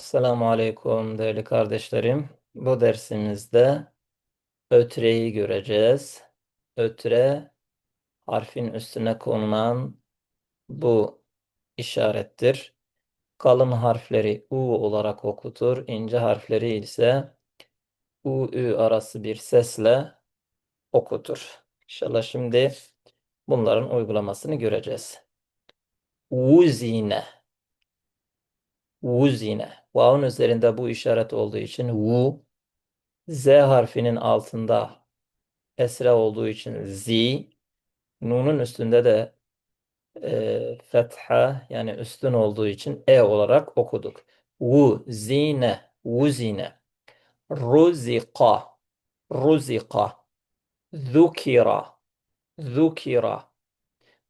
Selamun Aleyküm değerli kardeşlerim. Bu dersimizde ötreyi göreceğiz. Ötre harfin üstüne konulan bu işarettir. Kalın harfleri U olarak okutur. İnce harfleri ise U, Ü arası bir sesle okutur. İnşallah şimdi bunların uygulamasını göreceğiz. Uzine. Vuzine. Vav'un üzerinde bu işaret olduğu için vu. Z harfinin altında esre olduğu için zi. Nun'un üstünde de e, fetha yani üstün olduğu için e olarak okuduk. Vu zine. Vuzine. Ruzika. Ruzika. Zukira. Zukira.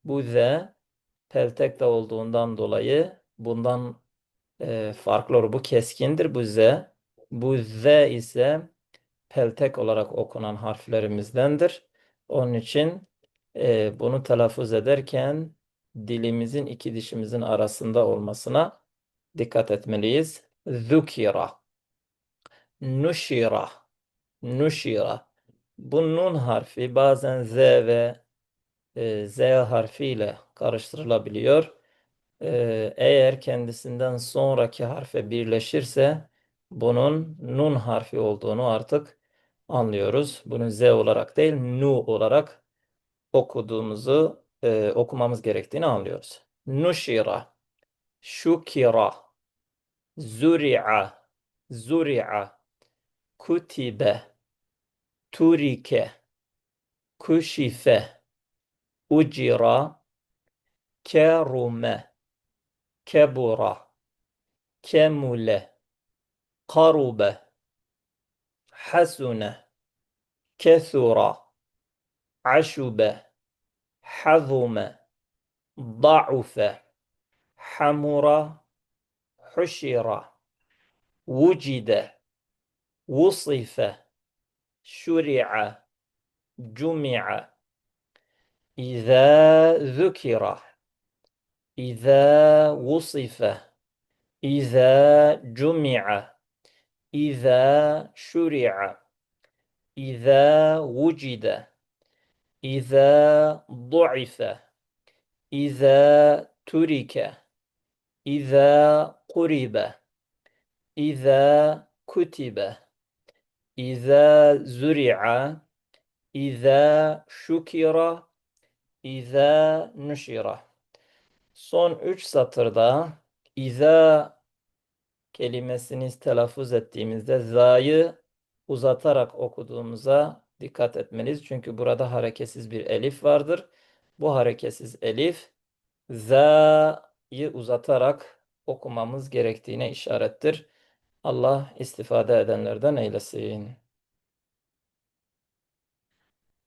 Bu z peltekte olduğundan dolayı bundan e, farklı olur. Bu keskindir bu z. Bu z ise peltek olarak okunan harflerimizdendir. Onun için e, bunu telaffuz ederken dilimizin iki dişimizin arasında olmasına dikkat etmeliyiz. Zukira, nuşira, nuşira. Bu nun harfi bazen z ve e, z harfiyle karıştırılabiliyor. Ee, eğer kendisinden sonraki harfe birleşirse bunun nun harfi olduğunu artık anlıyoruz. Bunu z olarak değil nu olarak okuduğumuzu e, okumamız gerektiğini anlıyoruz. Nuşira, şukira, zuri'a, zuri'a, kutibe, turike, kuşife, ucira, kerume, kebura, kemule, karube, hasune, kethura, عشب حظم ضعف حمر حشر وجد وصف شرع جمع. إذا ذكر إذا وصف إذا جمع إذا شرع إذا وجد إذا ضعف إذا ترك إذا قرب إذا كتب إذا زرع إذا şukira İza nuşira. Son üç satırda İza kelimesini telaffuz ettiğimizde za'yı uzatarak okuduğumuza dikkat etmeliyiz. Çünkü burada hareketsiz bir elif vardır. Bu hareketsiz elif za'yı uzatarak okumamız gerektiğine işarettir. Allah istifade edenlerden eylesin.